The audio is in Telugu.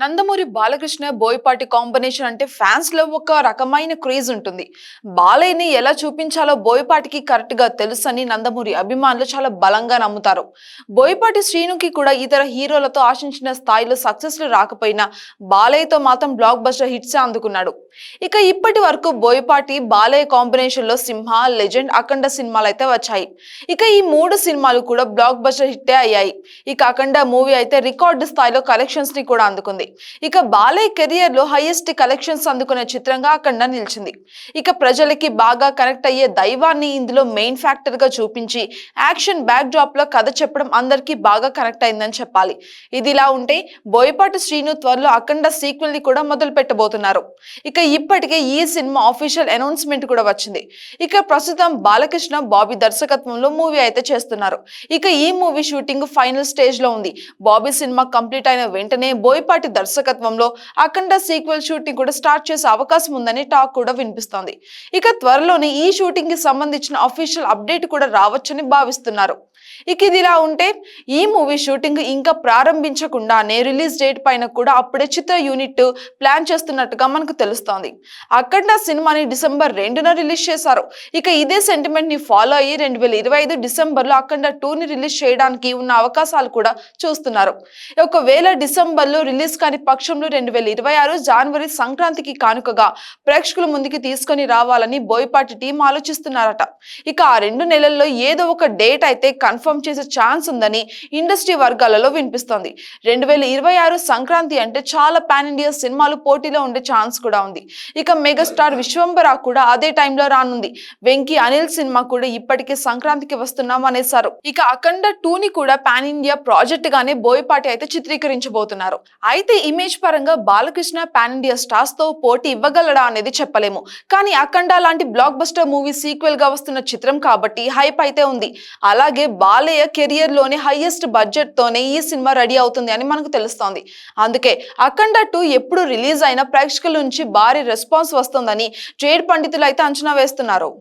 నందమూరి బాలకృష్ణ బోయపాటి కాంబినేషన్ అంటే ఫ్యాన్స్లో ఒక రకమైన క్రేజ్ ఉంటుంది. బాలయ్యని ఎలా చూపించాలో బోయపాటికి కరెక్ట్గా తెలుసని నందమూరి అభిమానులు చాలా బలంగా నమ్ముతారు. బోయపాటి శ్రీనుకి కూడా ఇతర హీరోలతో ఆశించిన స్థాయిలో సక్సెస్లు రాకపోయినా బాలయ్యతో మాత్రం బ్లాక్ బస్టర్ హిట్స్ అందుకున్నాడు. ఇక ఇప్పటి వరకు బోయపాటి బాలయ్య కాంబినేషన్లో సింహ లెజెండ్ అఖండ సినిమాలు అయితే వచ్చాయి. ఇక ఈ మూడు సినిమాలు కూడా బ్లాక్ బస్టర్ హిట్టే అయ్యాయి. ఇక అఖండ మూవీ అయితే రికార్డు స్థాయిలో కలెక్షన్స్ని కూడా అందుకుంది. ఇక బాలయ్య కెరియర్లో హైయెస్ట్ కలెక్షన్స్ అందుకునే చిత్రంగా అఖండ నిలిచింది. ఇక ప్రజలకి బాగా కనెక్ట్ అయ్యే దైవాన్ని ఇందులో మెయిన్ ఫ్యాక్టర్గా చూపించి యాక్షన్ బ్యాక్ డ్రాప్లో కథ చెప్పడం అందరికీ బాగా కనెక్ట్ అయిందని చెప్పాలి. ఇది ఇలా ఉంటే బోయపాటి శ్రీను త్వరలో అఖండ సీక్వెల్ని కూడా మొదలు పెట్టబోతున్నారు. ఇక ఇప్పటికే ఈ సినిమా అఫీషియల్ అనౌన్స్మెంట్ కూడా వచ్చింది. ఇక ప్రస్తుతం బాలకృష్ణ బాబీ దర్శకత్వంలో మూవీ అయితే చేస్తున్నారు. ఇక ఈ మూవీ షూటింగ్ ఫైనల్ స్టేజ్లో ఉంది. బాబీ సినిమా కంప్లీట్ అయిన వెంటనే బోయపాటి దర్శకత్వంలో అఖండ సీక్వెల్ షూటింగ్ కూడా స్టార్ట్ చేసే అవకాశం ఉందని టాక్ కూడా వినిపిస్తోంది. ఇక త్వరలోనే ఈ షూటింగ్కి సంబంధించిన అఫీషియల్ అప్డేట్ కూడా రావచ్చని భావిస్తున్నారు. ఇక ఇది ఇలా ఉంటే ఈ మూవీ షూటింగ్ ఇంకా ప్రారంభించకుండానే రిలీజ్ డేట్ పైన కూడా అప్పుడే చిత్ర యూనిట్ ప్లాన్ చేస్తున్నట్టుగా మనకు తెలుస్తోంది. అఖండ సినిమాని డిసెంబర్ రెండున రిలీజ్ చేశారు. ఇక ఇదే సెంటిమెంట్ని ఫాలో అయ్యి రెండు వేల ఇరవై ఐదు డిసెంబర్లో అఖండ టూ ని రిలీజ్ చేయడానికి ఉన్న అవకాశాలు కూడా చూస్తున్నారు. ఒకవేళ డిసెంబర్లో రిలీజ్ కాని పక్షంలో రెండు వేల ఇరవై ఆరు జనవరి సంక్రాంతికి కానుకగా ప్రేక్షకుల ముందుకి తీసుకొని రావాలని బోయపాటి టీం ఆలోచిస్తున్నారట. ఇక ఆ రెండు నెలల్లో ఏదో ఒక డేట్ అయితే కన్ఫర్మ్ చేసే ఛాన్స్ ఉందని ఇండస్ట్రీ వర్గాలలో వినిపిస్తోంది. రెండు వేల ఇరవై ఆరు సంక్రాంతి అంటే చాలా పాన్ ఇండియా సినిమాలు పోటీలో ఉండే ఛాన్స్ కూడా ఉంది. ఇక మెగాస్టార్ విశ్వంబరా కూడా అదే టైంలో రానుంది. వెంకీ అనిల్ సినిమా కూడా ఇప్పటికే సంక్రాంతికి వస్తున్నాం అనేసారు ఇక అఖండ టూ ని కూడా పాన్ ఇండియా ప్రాజెక్ట్ గానే బోయపాటి అయితే చిత్రీకరించబోతున్నారు. అయితే ఇమేజ్ పరంగా బాలకృష్ణ పాన్ ఇండియా స్టార్స్తో పోటీ ఇవ్వగలడా అనేది చెప్పలేము. కానీ అఖండ లాంటి బ్లాక్ బస్టర్ మూవీ సీక్వెల్గా వస్తున్న చిత్రం కాబట్టి హైప్ అయితే ఉంది. అలాగే బాలయ్య కెరియర్లోనే హైయెస్ట్ బడ్జెట్ తోనే ఈ సినిమా రెడీ అవుతుంది అని మనకు తెలుస్తోంది. అందుకే అఖండ టూ ఎప్పుడు రిలీజ్ అయినా ప్రేక్షకుల నుంచి భారీ రెస్పాన్స్ వస్తుందని ట్రేడ్ పండితులు అయితే అంచనా వేస్తున్నారు.